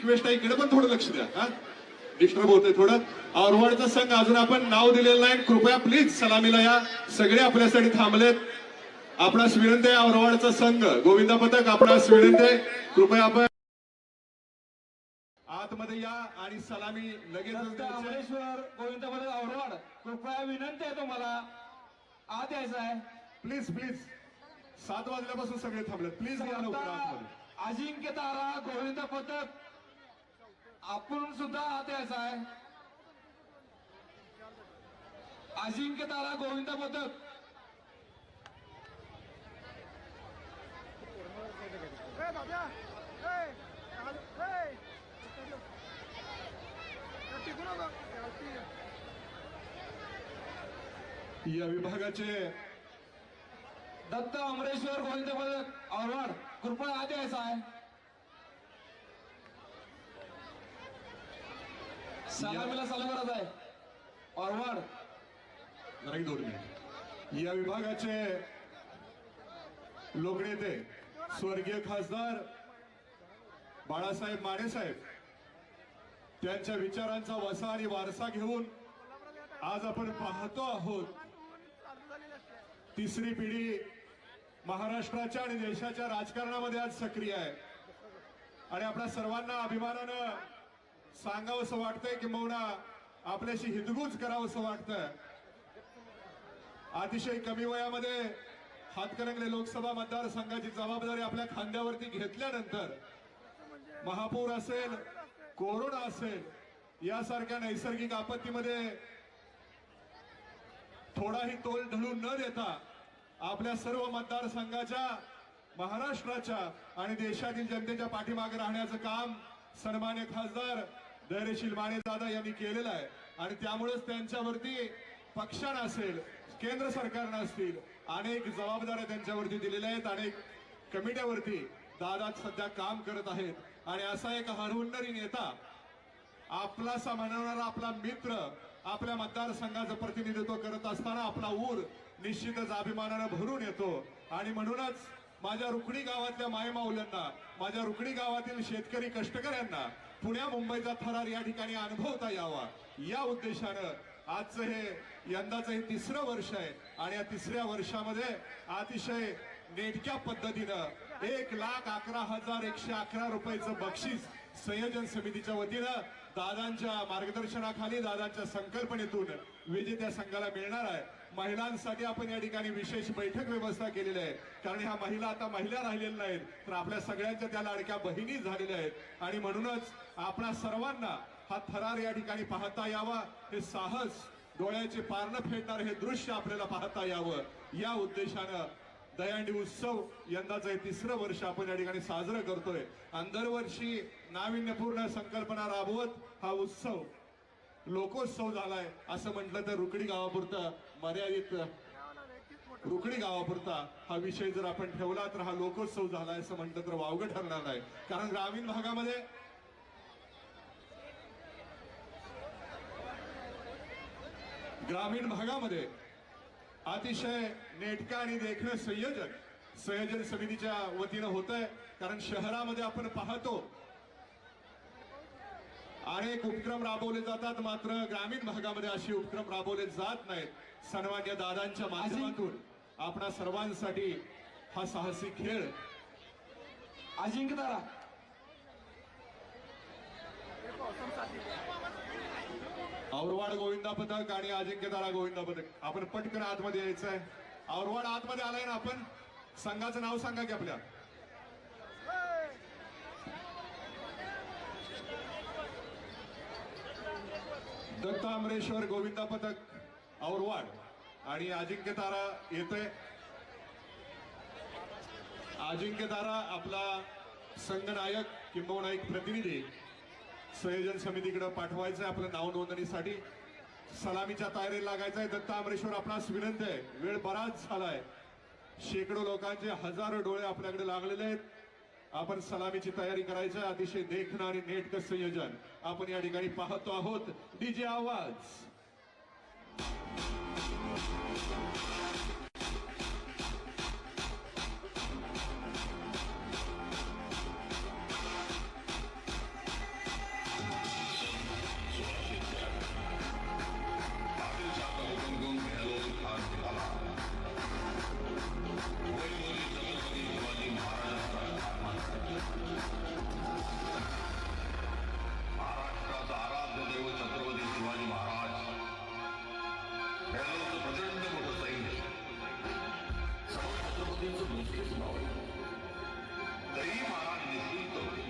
Request आहे इकडे पण थोडं लक्ष द्या. हा? डिस्टर्ब होतंय थोडं. औरवाडचा संघ अजून आपण नाव दिलेलं नाही. कृपया प्लीज सलामीला या. सगळे आपल्यासाठी थांबलेत. आपणास विनंती आहे औरवाडचा संघ गोविंदा पथक आपणास विनंती आहे. कृपया आपण आतमध्ये या आणि सलामी लगेच गोविंद पदक औरवाड कृपया विनंती आहे तुम्हाला. आत यायचं आहे. प्लीज प्लीज सात वाजल्यापासून सगळे थांबलेत. प्लीज या लवकर आतमध्ये. अजिंक्य तारा गोविंद पदक आपण सुद्धा आत यायचं आहे. अजिंक्य तारा गोविंद पदक या विभागाचे दत्त अमरेश्वर गोविंद पदक औरवाड कृपया आत आहे. सलामीला चालू करत आहे. फॉरवर्ड जरा दोन मिनिट या. विभागाचे लोकनेते स्वर्गीय खासदार बाळासाहेब मानेसाहेब त्यांच्या विचारांचा वसा आणि वारसा घेऊन आज आपण पाहतो आहोत तिसरी पिढी महाराष्ट्राच्या आणि देशाच्या राजकारणामध्ये आज सक्रिय आहे. आणि आपल्या सर्वांना अभिमानानं सांगावंसं वाटतंय किंबहुना आपल्याशी हितगुज करावंसं वाटतंय. अतिशय कमी वयामध्ये हातकणंगले लोकसभा मतदारसंघाची जबाबदारी आपल्या खांद्यावरती घेतल्यानंतर महापूर असेल कोरोना असेल यासारख्या नैसर्गिक आपत्तीमध्ये थोडाही तोल ढळून न देता आपल्या सर्व मतदारसंघाच्या महाराष्ट्राच्या आणि देशातील जनतेच्या पाठीमागे राहण्याचं काम सन्मान्य खासदार धैर्यशील माने दादा यांनी केलेला आहे. आणि त्यामुळेच त्यांच्यावरती पक्षानं असेल केंद्र सरकारनं असतील अनेक जबाबदाऱ्या त्यांच्यावरती दिलेल्या आहेत. अनेक कमिट्यावरती दादा सध्या काम करत आहेत. आणि असा एक हरहुन्नरी नेता आपलासा म्हणणारा आपला मित्र आपल्या मतदारसंघाचं प्रतिनिधित्व करत असताना आपला ऊर निश्चितच अभिमानानं भरून येतो. आणि म्हणूनच माझ्या रुकणी गावातल्या मायमाऊल्यांना माझ्या रुकणी गावातील शेतकरी कष्टकऱ्यांना पुण्या मुंबईचा थरार या ठिकाणी अनुभवता यावा. या उद्देशानं आजचं हे यंदाचं हे तिसरं वर्ष आहे आणि या तिसऱ्या वर्षामध्ये अतिशय नेटक्या पद्धतीनं एक लाख अकरा हजार एकशे अकरा रुपयाचं बक्षीस संयोजन समितीच्या वतीनं दादांच्या मार्गदर्शनाखाली दादांच्या संकल्पनेतून विजेत्या संघाला मिळणार आहे. महिलांसाठी आपण या ठिकाणी विशेष बैठक व्यवस्था केलेली आहे. कारण ह्या महिला आता महिला राहिलेल्या नाहीत तर आपल्या सगळ्यांच्या त्या लाडक्या बहिणी झालेल्या आहेत. आणि म्हणूनच आपणा सर्वांना हा थरार या ठिकाणी पाहता यावा. हे साहस डोळ्याचे पारणं फेडणार हे दृश्य आपल्याला पाहता यावं. या उद्देशानं दयांडी उत्सव यंदाचं हे तिसरं वर्ष आपण या ठिकाणी साजरं करतोय. आणि दरवर्षी नाविन्यपूर्ण संकल्पना राबवत हा उत्सव लोकोत्सव झालाय असं म्हटलं तर रुकडी गावापुरतं मर्यादित रुकडी गावापुरता हा विषय जर आपण ठेवला तर हा लोकोत्सव झालाय असं म्हटलं तर वावगं ठरणार नाही. कारण ग्रामीण भागामध्ये ग्रामीण भागामध्ये अतिशय नेटका आणि देखणं संयोजन संयोजन समितीच्या वतीनं होत आहे कारण शहरामध्ये आपण पाहतो अनेक उपक्रम राबवले जातात मात्र ग्रामीण भागामध्ये असे उपक्रम राबवले जात नाहीत. सन्मान्य दादांच्या माध्यमातून आपणा सर्वांसाठी हा साहसी खेळ. अजिंक्यतारा. औरवाड गोविंदा पथक आणि अजिंक्यतारा गोविंदा पथक आपण पटकन आतमध्ये यायचं आहे औरवाड आतमध्ये आलाय ना आपण? संघाचं नाव सांगा की आपल्या. दत्त अमरेश्वर गोविंदा पथक औरवाड आणि अजिंक्य तारा येतोय. अजिंक्य तारा आपला संघनायक किंबहुना एक प्रतिनिधी. संयोजन समितीकडे पाठवायचंय आपलं नाव नोंदणीसाठी. सलामीच्या तयारीला आहे दत्ता अमरेश्वर आपणास विनंती आहे. वेळ बराच झालाय. शेकडो लोकांचे हजारो डोळे आपल्याकडे लागलेले आहेत. आपण सलामीची तयारी करायची अतिशय देखणं आणि नेटकं संयोजन. आपण या ठिकाणी पाहतो आहोत. डीजे आवाज. Три моральні світові.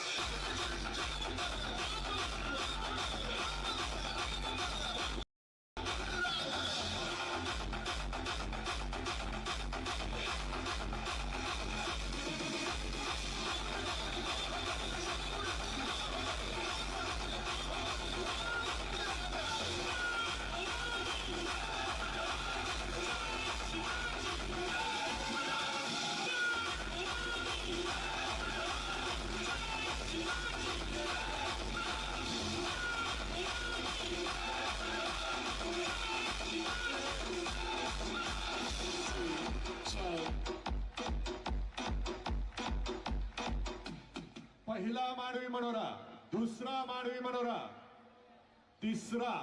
तिसरा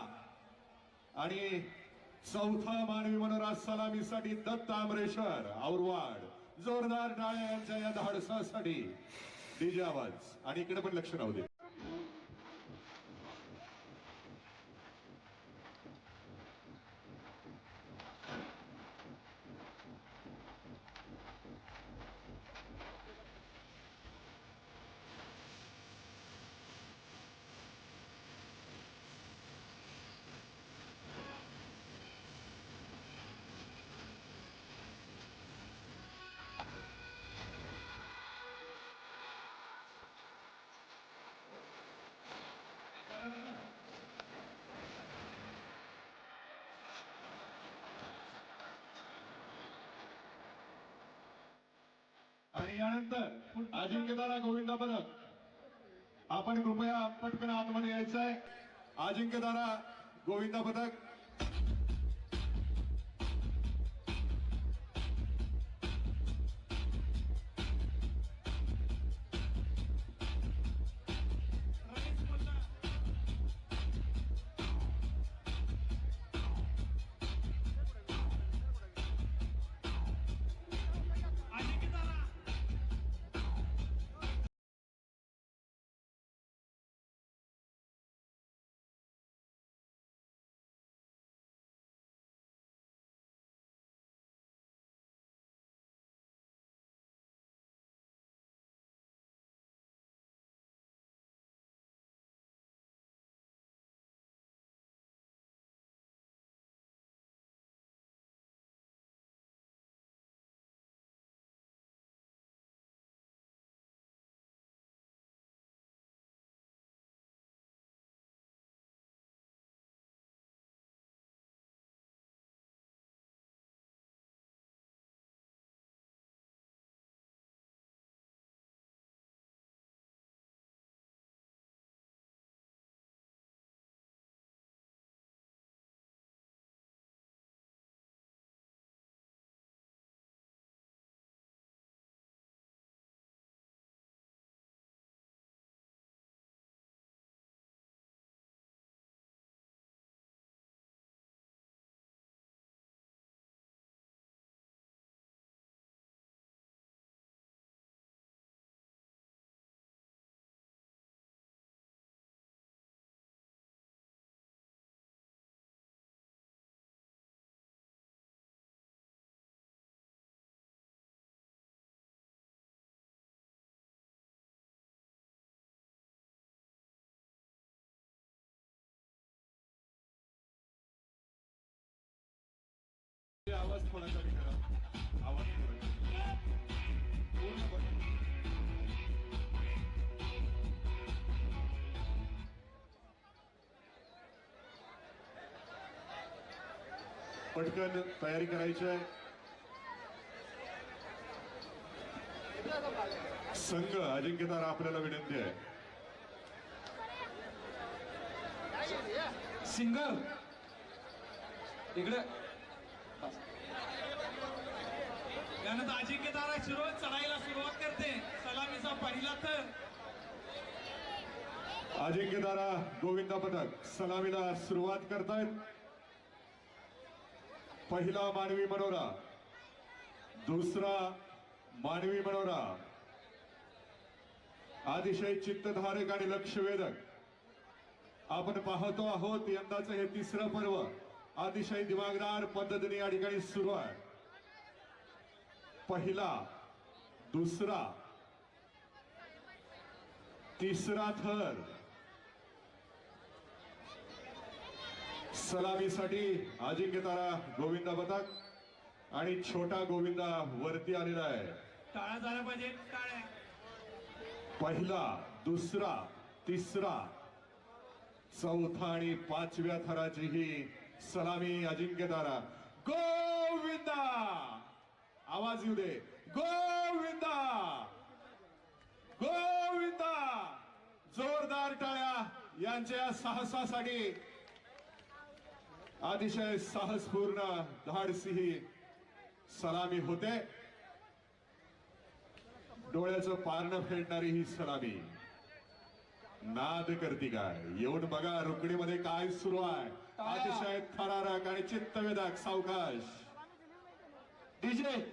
आणि चौथा मानवी मनोराज सलामीसाठी दत्त आमरेश्वर औरवाड जोरदार टाळ्या यांच्या या धाडसासाठी. डीजे आवाज आणि इकडे पण लक्ष राहू दे आणि यानंतर अजिंक्यतारा गोविंदा पदक. आपण कृपया पटकन आतमध्ये यायचं आहे अजिंक्यतारा गोविंदा पदक. कमी करा आवाज थोडा कमी. पूर्ण बंद. पटकन तयारी करायची आहे संघ अजिंक्यतारा आपल्याला विनंती आहे सिंगर इकडे त्यानंतर अजिंक्य अजिंक्यतारा शिरोळ चढाईला सुरुवात करते. सलामीचा पहिला थर अजिंक्यतारा गोविंदा पथक सलामीला सुरुवात करतायत. पहिला मानवी मनोरा. दुसरा मानवी मनोरा. अतिशय चित्तधारक आणि लक्षवेधक. आपण पाहतो आहोत यंदाचं हे तिसरं पर्व. अतिशय दिमागदार पद्धतीने या ठिकाणी सुरू आहे. पहिला दुसरा तिसरा थर. सलामीसाठी अजिंक्यतारा गोविंदा पथक आणि छोटा गोविंदा वरती आलेला आहे. टाळ्या झाल्या पाहिजे टाळ्या. पहिला दुसरा तिसरा. चौथा आणि पाचव्या थराची ही सलामी अजिंक्यतारा. गोविंदा! आवाज येऊ दे. गोविंदा! गोविंदा! जोरदार टाळ्या यांच्या साहसासाठी. अतिशय साहसपूर्ण धाडसी ही सलामी होते. डोळ्याचं पारणं फेडणारी ही सलामी. नाद करती काय? येऊन बघा रुकडीमध्ये काय सुरू आहे? अतिशय थरारक आणि चित्तवेधक सावकाश. डीजे.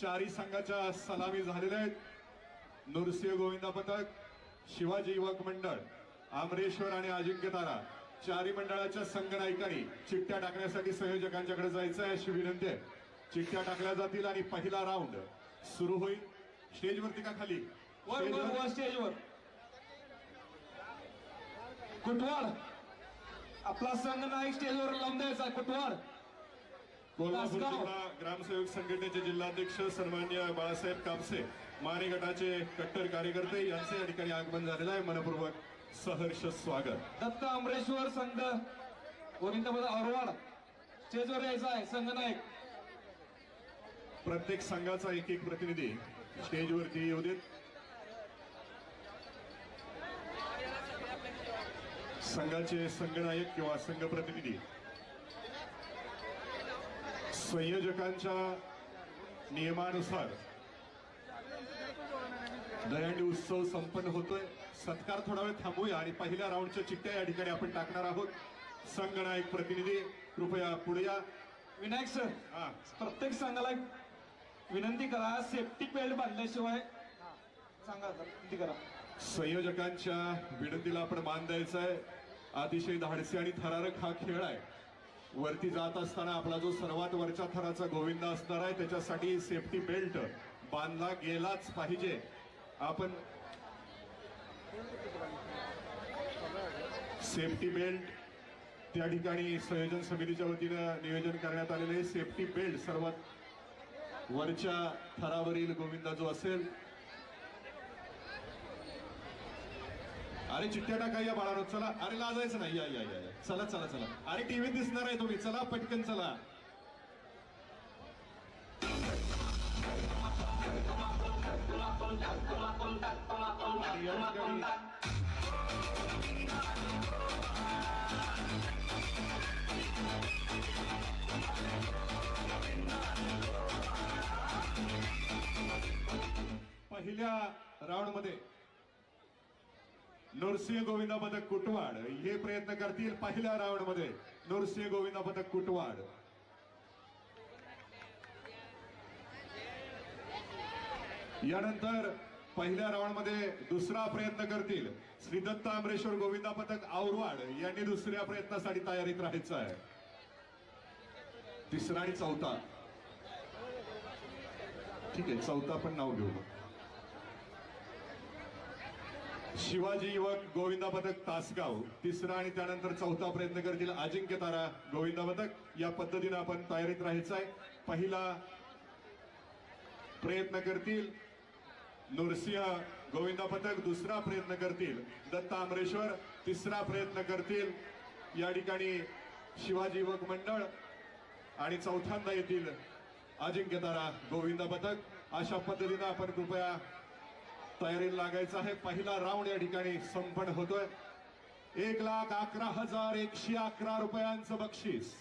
चारी संघाच्या सलामी झालेल्या आहेत. नृसिंह गोविंदा पथक शिवाजी युवक मंडळ आमरेश्वर आणि अजिंक्य तारा चारी मंडळाच्या संघ नायकांनी चिठ्ठ्या टाकण्यासाठी संयोजकांच्याकडे जायचं आहे अशी विनंती आहे. चिठ्ठ्या टाकल्या जातील आणि पहिला राऊंड सुरू होईल. स्टेजवरती का खाली? वर वर स्टेजवर? वर स्टेजवर. कुटवाड आपला संघ नाईक स्टेजवर लावून द्यायचा कुटवाड कोल्हापूर. जिल्हा ग्रामसेवक संघटनेचे जिल्हाध्यक्ष सन्मान्य बाळासाहेब कापसे माने गटाचे कट्टर कार्यकर्ते यांचे या ठिकाणी आगमन झालेलं आहे. मनपूर्वक सहर्ष स्वागत. दत्त अमरेश्वर संघ गोविंदपद औरवाड स्टेजवर यायचा आहे संघ नाईक प्रत्येक संघाचा एक एक प्रतिनिधी स्टेजवरती येऊ देत. संघाचे संघनायक किंवा संघ प्रतिनिधी संयोजकांच्या नियमानुसार दहीहंडी उत्सव संपन्न होतोय. सत्कार थोडा वेळ थांबूया आणि पहिल्या राऊंडच्या चिठ्ठ्या या ठिकाणी आपण टाकणार आहोत. संघनायक प्रतिनिधी कृपया पुढे या. विनायक सर हा. प्रत्येक संघाला एक विनंती करा सेफ्टी बेल्ट बांधल्याशिवाय सांगा विनंती करा. संयोजकांच्या विनंतीला आपण मान द्यायचा आहे. अतिशय धाडसी आणि थरारक हा खेळ आहे. वरती जात असताना आपला जो सर्वात वरच्या थराचा गोविंदा असणार आहे त्याच्यासाठी सेफ्टी बेल्ट बांधला गेलाच पाहिजे आपण सेफ्टी बेल्ट त्या ठिकाणी संयोजन समितीच्या वतीनं नियोजन करण्यात आलेले आहे. सेफ्टी बेल्ट सर्वात वरच्या थरावरील गोविंदा जो असेल अरे चिठ्ठ्या टाका या बाळानो. चला. अरे लाजायचं नाही. या या या या. चला चला चला. अरे टीव्ही दिसणार आहे तुम्ही. चला पटकन चला. या ठिकाणी पहिल्या राऊंडमध्ये नरसिंह गोविंदा पदक कुटवाड. हे प्रयत्न करतील पहिल्या राऊंडमध्ये नरसिंह गोविंदा पदक कुटवाड. यानंतर पहिल्या राऊंडमध्ये दुसरा प्रयत्न करतील श्रीदत्त आमरेश्वर गोविंदा पथक औरवाड. यांनी दुसऱ्या प्रयत्नासाठी तयारीत राहायचं आहे. तिसरा आणि चौथा. ठीक आहे चौथा पण नाव घेऊ शिवाजी युवक गोविंदा पदक तासगाव तिसरा आणि त्यानंतर चौथा प्रयत्न करतील अजिंक्य तारा गोविंदा पदक या पद्धतीनं आपण तयारीत राहायचं आहे. पहिला प्रयत्न करतील नृसिंह गोविंदा पथक दुसरा प्रयत्न करतील दत्ता आमरेश्वर तिसरा प्रयत्न करतील या ठिकाणी शिवाजी युवक मंडळ आणि चौथ्यांदा येतील अजिंक्य तारा गोविंदा पथक. अशा पद्धतीनं आपण कृपया तयारीला लागायचं आहे. पहिला राऊंड या ठिकाणी संपन्न होतोय. एक लाख अकरा हजार एकशे अकरा रुपयांचं बक्षीस.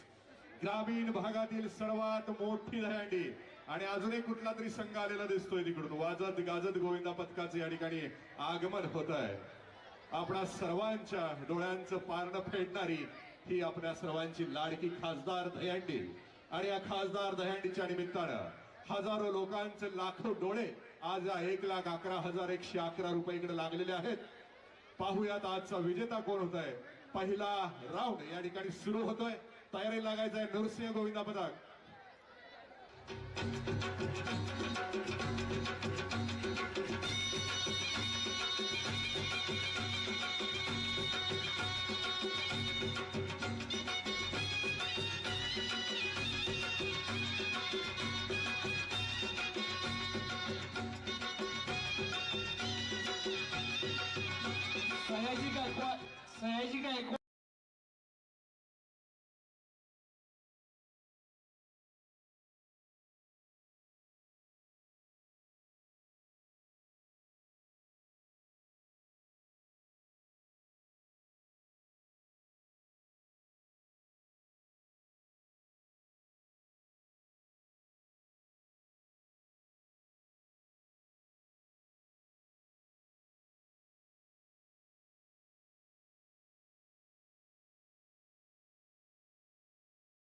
ग्रामीण भागातील सर्वात मोठी दहंडी आणि अजूनही कुठला तरी संघ आलेला दिसतोय तिकडून. वाजत गाजत गोविंदा पथकाचं या ठिकाणी आगमन होत आहे आपणा सर्वांच्या डोळ्यांचं पारणं फेडणारी ही आपल्या सर्वांची लाडकी खासदार दहंडी आणि या खासदार दहंडीच्या निमित्तानं हजारो लोकांचे लाखो डोळे आज एक लाख अकरा हजार एकशे अकरा रुपये इकडे लागलेले आहेत. पाहूयात आजचा विजेता कोण होत आहे पहिला राऊंड या ठिकाणी सुरू होतोय. तयारी लागायचं आहे नरसिंह गोविंदा पदक. É, diga aí.